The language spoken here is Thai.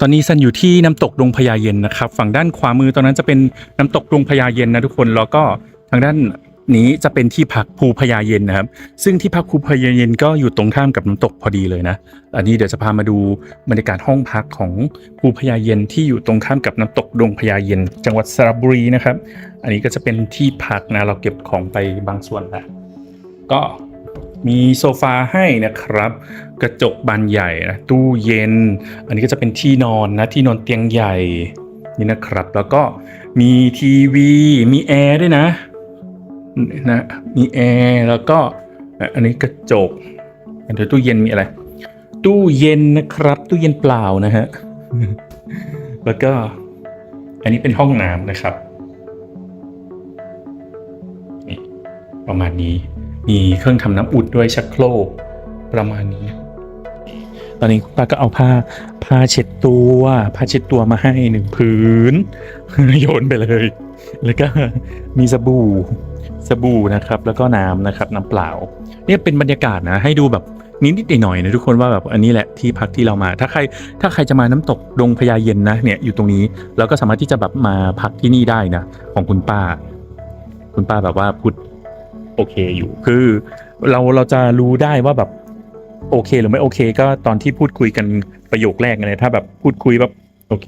ตอนนี้ซันอยู่ที่น้ำตกดงพญาเย็นนะครับ ฝั่งด้านขวามือตอนนั้นจะเป็นน้ำตกดงพญาเย็นนะทุกคนแล้วก็ทางด้านนี้จะเป็นที่พักภูพญาเย็นนะครับ ซึ่งที่พักภูพญาเย็นก็อยู่ตรงข้ามกับน้ำตกพอดีเลยนะ อันนี้เดี๋ยวจะพามาดูบรรยากาศห้องพักของภูพญาเย็นที่อยู่ตรงข้ามกับน้ำตกดงพญาเย็น จังหวัดสระบุรีนะครับ อันนี้ก็จะเป็นที่พักนะเราเก็บของไปบางส่วนแล้วก็ มีโซฟาให้นะครับ กระจกบานใหญ่นะตู้เย็น อันนี้ก็จะเป็นที่นอนนะที่นอนเตียงใหญ่นี่นะครับ แล้วก็มีทีวีมีแอร์ด้วยนะนะมีแอร์แล้วก็อันนี้กระจกเดี๋ยวตู้เย็นมีอะไร ตู้เย็นนะครับ ตู้เย็นเปล่านะฮะแล้วก็ อันนี้เป็นห้องน้ำนะครับ นี่ ประมาณนี้ มีเครื่องทำน้ำอุ่นด้วยชักโครกประมาณนี้ ตอนนี้คุณป้าก็เอาผ้าผ้าเช็ดตัวผ้าเช็ดตัวมาให้หนึ่งผืนโยนไปเลย แล้วก็มีสบู่สบู่นะครับ แล้วก็น้ำนะครับน้ำเปล่า เนี่ยเป็นบรรยากาศนะ ให้ดูแบบนิดๆหน่อยๆนะทุกคนว่าแบบอันนี้แหละที่พักที่เรามา ถ้าใครถ้าใครจะมาน้ำตกดงพญาเย็นนะเนี่ยอยู่ตรงนี้แล้วก็สามารถที่จะแบบมาพักที่นี่ได้นะ ของคุณป้า คุณป้าแบบว่าพูด โอเคอยู่ คือเราเราจะรู้ได้ว่าแบบโอเคหรือไม่โอเค ก็ตอนที่พูดคุยกันประโยคแรกไงถ้าแบบพูดคุยแบบโอเค